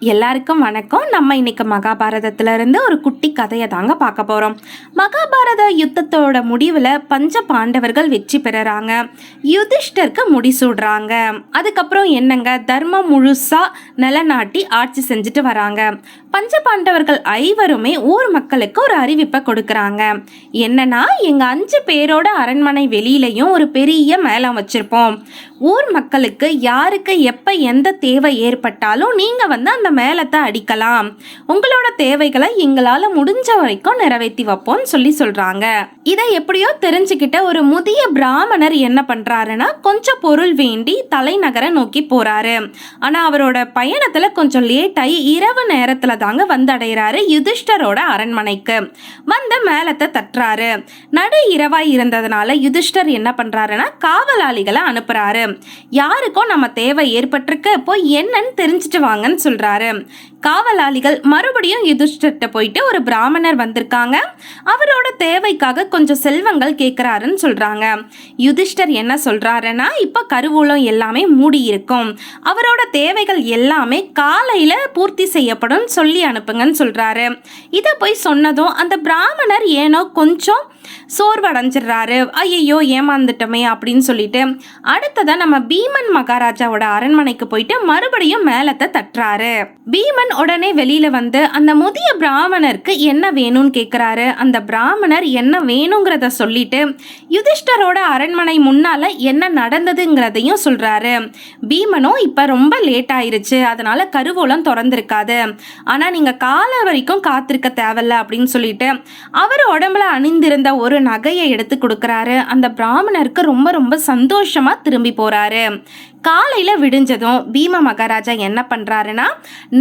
எல்லாருக்கும் வணக்கம். நம்ம இன்னைக்கு மகாபாரதத்துல இருந்து ஒரு குட்டி கதையை தாங்க பார்க்க போறோம். மகாபாரத யுத்தத்தோட முடிவுல பஞ்ச பாண்டவர்கள் வெற்றி பெறறாங்க. யுதிஷ்டருக்கு முடிசூடுறாங்க அதுக்கப்புறம் என்னங்க? தர்மம் முழுசா நிலநாட்டி ஆட்சி செஞ்சுட்டு வராங்க. பஞ்ச பாண்டவர்கள் ஐவருமே ஊர் மக்களுக்கு ஒரு அறிவிப்பை கொடுக்கறாங்க. என்னன்னா எங்க அஞ்சு பேரோட அரண்மனை வெளியிலையும் ஒரு பெரிய மேளம் வச்சிருப்போம். ஊர் மக்களுக்கு யாருக்கு எப்ப எந்த தேவை ஏற்பட்டாலும் நீங்க வந்து அந்த மேளத்தை அடிக்கலாம். உங்களோட தேவைகளை எங்களால முடிஞ்ச வரைக்கும் நிறைவேற்றி வைப்போம்னு சொல்லி சொல்றாங்க. இதை எப்படியோ தெரிஞ்சுக்கிட்ட ஒரு முதிய பிராமணர் என்ன பண்றாருன்னா கொஞ்சம் பொருள் வேண்டி தலைநகரை நோக்கி போறாரு. ஆனா அவரோட பயணத்துல கொஞ்சம் லேட் ஆகி இரவு நேரத்துல தாங்க வந்தடைகிறாரு யுதிஷ்டரோட அரண்மனைக்கு. வந்து மேலத்தை தட்டுறாரு. நடு இரவாய் இருந்ததுனால யுதிஷ்டர் என்ன பண்றாருன்னா காவலாளிகளை அனுப்புறாரு. யாருக்கும் நம்ம தேவை ஏற்பட்டிருக்கு போய் என்னன்னு தெரிஞ்சுட்டு வாங்கன்னு சொல்றாரு காவலாளிகள் மறுபடியும் யுதிஷ்டர்கிட்ட போயிட்டு ஒரு பிராமணர் வந்திருக்காங்க. அவரோட தேவைக்காக கொஞ்சம் செல்வங்கள் கேட்குறாருன்னு சொல்றாங்க. யுதிஷ்டர் என்ன சொல்றாருன்னா இப்போ கருவூலம் எல்லாமே மூடி இருக்கும் அவரோட தேவைகள் எல்லாமே காலையில பூர்த்தி செய்யப்படும் சொல்லி அனுப்புங்கன்னு சொல்றாரு. இதை போய் சொன்னதும் அந்த பிராமணர் ஏனோ கொஞ்சம் சோர்வடைஞ்சிடுறாரு. ஐயையோ ஏமாந்துட்டோமே அப்படின்னு சொல்லிட்டு அடுத்ததான் நம்ம பீமன் மகாராஜாவோட அரண்மனைக்கு போயிட்டு மறுபடியும் மேலத்தை தட்டுறாரு. பீமன் உடனே வெளியில வந்து அந்த முதிய பிராமணருக்கு என்ன வேணும்னு கேக்குறாரு? அந்த பிராமணர் என்ன வேணுங்கிறத சொல்லிட்டு யுதிஷ்டரோட அரண்மனை முன்னால என்ன நடந்ததுங்கிறதையும் சொல்றாரு. பீமனும் இப்ப ரொம்ப லேட் ஆயிருச்சு. அதனால கருவூலம் திறந்திருக்காது. ஆனா நீங்க காலை வரைக்கும் காத்திருக்க தேவையில்ல அப்படின்னு சொல்லிட்டு அவர் உடம்புல அணிந்திருந்த ஒரு நகையை எடுத்து கொடுக்குறாரு. அந்த பிராமணருக்கு ரொம்ப ரொம்ப சந்தோஷமா திரும்பி போறாரு. காலையில விடிஞ்சதும் பீம மகாராஜா என்ன பண்றாருன்னா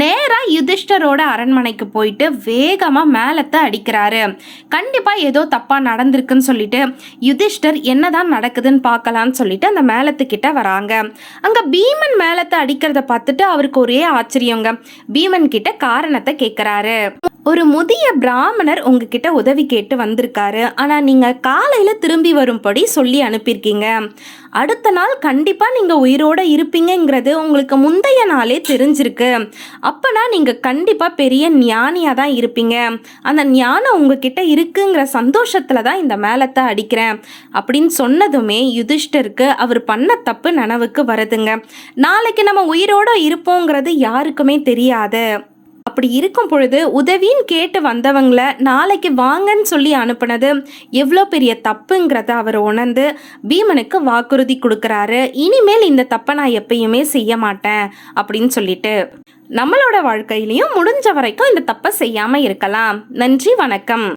நேராக யுதிஷ்டரோட அரண்மனைக்கு போயிட்டு வேகமாக மேலத்தை அடிக்கிறாரு. கண்டிப்பாக ஏதோ தப்பாக நடந்திருக்குன்னு சொல்லிட்டு யுதிஷ்டர் என்னதான் நடக்குதுன்னு பார்க்கலான்னு சொல்லிட்டு அந்த மேலத்துக்கிட்ட வராங்க. அங்கே பீமன் மேலத்தை அடிக்கிறத பார்த்துட்டு அவருக்கு ஒரே ஆச்சரியங்க. பீமன் கிட்ட காரணத்தை கேட்குறாரு ஒரு முதிய பிராமணர் உங்ககிட்ட உதவி கேட்டு வந்திருக்காரு. ஆனால் நீங்கள் காலையில் திரும்பி வரும்படி சொல்லி அனுப்பியிருக்கீங்க. அடுத்த நாள் கண்டிப்பாக நீங்கள் உயிரோட இருப்பீங்கங்கிறது உங்களுக்கு முந்தைய நாளே தெரிஞ்சிருக்கு. அப்போனா நீங்கள் கண்டிப்பாக பெரிய ஞானியாக தான் இருப்பீங்க. அந்த ஞானம் உங்ககிட்ட இருக்குங்கிற சந்தோஷத்தில் தான் இந்த மேலத்தை அடிக்கிறேன். அப்படின்னு சொன்னதுமே யுதிஷ்டருக்கு. அவர் பண்ண தப்பு நனவுக்கு வருதுங்க. நாளைக்கு நம்ம உயிரோட இருப்போங்கிறது யாருக்குமே தெரியாது. அப்படி இருக்கும் பொழுது உதவின்னு கேட்டு வந்தவங்களை நாளைக்கு வாங்கன்னு சொல்லி அனுப்புனது எவ்வளோ பெரிய தப்புங்கிறத அவர் உணர்ந்து பீமனுக்கு வாக்குறுதி கொடுக்குறாரு. இனிமேல் இந்த தப்பை நான் எப்பயுமே செய்ய மாட்டேன் அப்படின்னு சொல்லிட்டு நம்மளோட வாழ்க்கையிலையும் முடிஞ்ச வரைக்கும் இந்த தப்பை செய்யாமல் இருக்கலாம். நன்றி வணக்கம்.